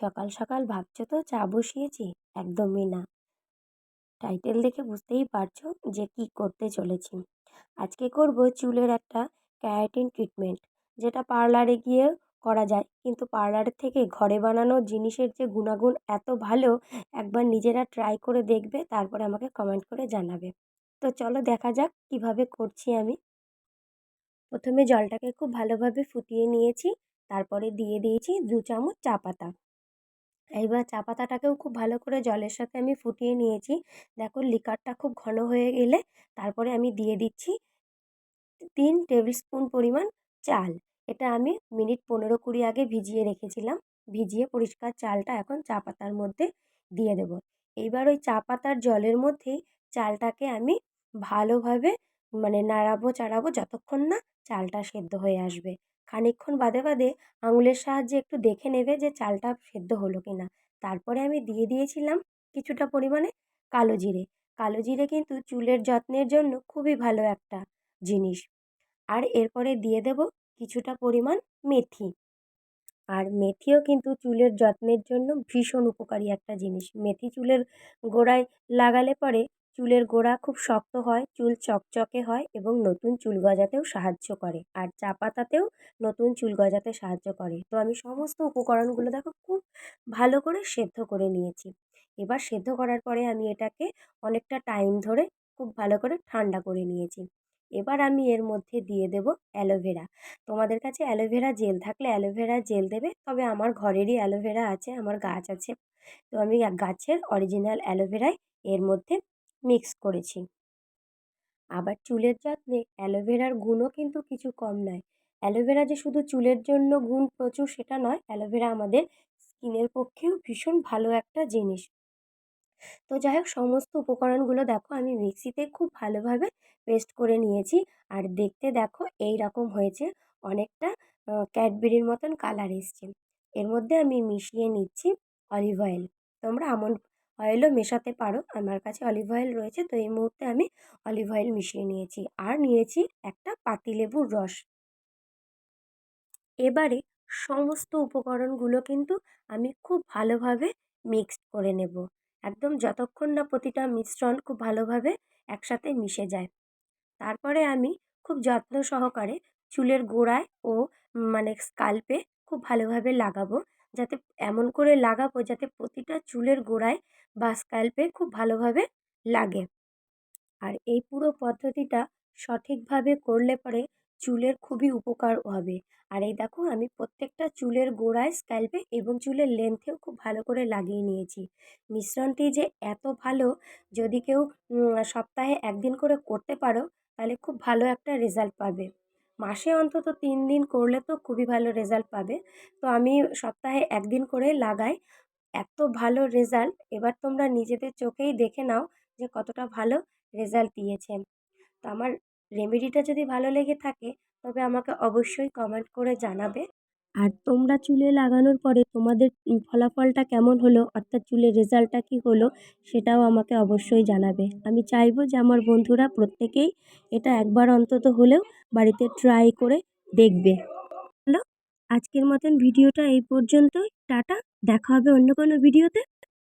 সকাল সকাল ভাবছ তো, চা বসিয়েছি, একদমই না। টাইটেল দেখে বুঝতেই পারছ যে কি করতে চলেছি। আজকে করব চুলের একটা ক্যারাটিন ট্রিটমেন্ট, যেটা পার্লারে গিয়ে করা যায়। কিন্তু পার্লারের থেকে ঘরে বানানো জিনিসের যে গুণাগুণ এত ভালো, একবার নিজেরা ট্রাই করে দেখবে, তারপরে আমাকে কমেন্ট করে জানাবে। তো চলো দেখা যাক কীভাবে করছি আমি। প্রথমে জলটাকে খুব ভালোভাবে ফুটিয়ে নিয়েছি, তারপরে দিয়ে দিয়েছি দু চামচ চা পাতা। এইবার চা পাতাটাকেও খুব ভালো করে জলের সাথে আমি ফুটিয়ে নিয়েছি। দেখো লিকারটা খুব ঘন হয়ে গেলে তারপরে আমি দিয়ে দিচ্ছি তিন টেবিল স্পুন পরিমাণ চাল। এটা আমি মিনিট পনেরো কুড়ি আগে ভিজিয়ে রেখেছিলাম। ভিজিয়ে পরিষ্কার চালটা এখন চা পাতার মধ্যে দিয়ে দেবো। এইবার ওই চা পাতার জলের মধ্যেই চালটাকে আমি ভালোভাবে মানে নাড়াবো, চাড়াবো যতক্ষণ না চালটা সেদ্ধ হয়ে আসবে। খানিকক্ষণ বাদে বাদে আঙুলের সাহায্যে একটু দেখে নেবে যে চালটা সেদ্ধ হলো কি না তারপরে আমি দিয়ে দিয়েছিলাম কিছুটা পরিমাণে কালো জিরে। কালো জিরে কিন্তু চুলের যত্নের জন্য খুবই ভালো একটা জিনিস। আর এরপরে দিয়ে দেব কিছুটা পরিমাণ মেথি। আর মেথিও কিন্তু চুলের যত্নের জন্য ভীষণ উপকারী একটা জিনিস। মেথি চুলের গোড়ায় লাগালে পরে চুলের গোড়া খুব শক্ত হয়, চুল চকচকে হয় এবং নতুন চুল গজাতেও সাহায্য করে আর চা পাতাতেও নতুন চুল গজাতে সাহায্য করে। তো আমি সমস্ত উপকরণগুলো দেখো খুব ভালো করে সেদ্ধ করে নিয়েছি। এবার সেদ্ধ করার পরে আমি এটাকে অনেকটা টাইম ধরে খুব ভালো করে ঠান্ডা করে নিয়েছি। এবার আমি এর মধ্যে দিয়ে দেব অ্যালোভেরা। তোমাদের কাছে অ্যালোভেরা জেল থাকলে অ্যালোভেরা জেল দেবে, তবে আমার ঘরেরই অ্যালোভেরা আছে, আমার গাছ আছে। তো আমি গাছের অরিজিনাল অ্যালোভেরাই এর মধ্যে মিক্স করেছি। আবার চুলের যত্নে অ্যালোভেরার গুণও কিন্তু কিছু কম নয়। অ্যালোভেরা যে শুধু চুলের জন্য গুণ প্রচুর সেটা নয়, অ্যালোভেরা আমাদের স্কিনের পক্ষেও ভীষণ ভালো একটা জিনিস। তো যাই হোক সমস্ত উপকরণগুলো দেখো, আমি মিক্সিতে খুব ভালোভাবে পেস্ট করে নিয়েছি। আর দেখতে দেখো, এই রকম হয়েছে, অনেকটা ক্যাডবেরির মতন কালার এসছে। এর মধ্যে আমি মিশিয়ে নিচ্ছি অলিভ অয়েল। তোমরা আমন্ড অয়েলও মেশাতে পারো। আমার কাছে অলিভ অয়েল রয়েছে, তো এই মুহূর্তে আমি অলিভ অয়েল মিশিয়ে নিয়েছি আর নিয়েছি একটা পাতিলেবুর রস। এবারে সমস্ত উপকরণগুলো কিন্তু আমি খুব ভালোভাবে মিক্সড করে নেব। একদম যতক্ষণ না প্রতিটা মিশ্রণ খুব ভালোভাবে একসাথে মিশে যায়। তারপরে আমি খুব যত্ন সহকারে চুলের গোড়ায় ও মানে স্কাল্পে খুব ভালোভাবে লাগাবো। যাতে এমন করে লাগাবো যাতে প্রতিটা চুলের গোড়ায় বা স্ক্যাল্পে খুব ভালোভাবে লাগে। আর এই পুরো পদ্ধতিটা সঠিকভাবে করলে পরে চুলের খুবই উপকার হবে। আর এই দেখো, আমি প্রত্যেকটা চুলের গোড়ায় স্ক্যাল্পে এবং চুলের লেন্থেও খুব ভালো করে লাগিয়ে নিয়েছি। মিশ্রণটি যে এত ভালো, যদি কেউ সপ্তাহে একদিন করে করতে পারো, তাহলে খুব ভালো একটা রেজাল্ট পাবে। মাসে অন্তত তিন দিন করলে তো খুবই ভালো রেজাল্ট পাবে। তো আমি সপ্তাহে একদিন করে লাগাই। এত ভালো রেজাল্ট, এবার তোমরা নিজেদের চোখেই দেখে নাও যে কতটা ভালো রেজাল্ট দিয়েছে তো আমার রেমেডিটা যদি ভালো লেগে থাকে, তবে আমাকে অবশ্যই কমেন্ট করে জানাবে। আর তোমরা চুলে লাগানোর পরে তোমাদের ফলাফলটা কেমন হলো, অর্থাৎ চুলের রেজাল্টটা কী হলো, সেটাও আমাকে অবশ্যই জানাবে। আমি চাইব যে আমার বন্ধুরা প্রত্যেকেই এটা একবার অন্তত হলেও বাড়িতে ট্রাই করে দেখবে। হ্যালো আজকের মতন ভিডিওটা এই পর্যন্তই। টাটা, দেখা হবে অন্য কোনো ভিডিওতে।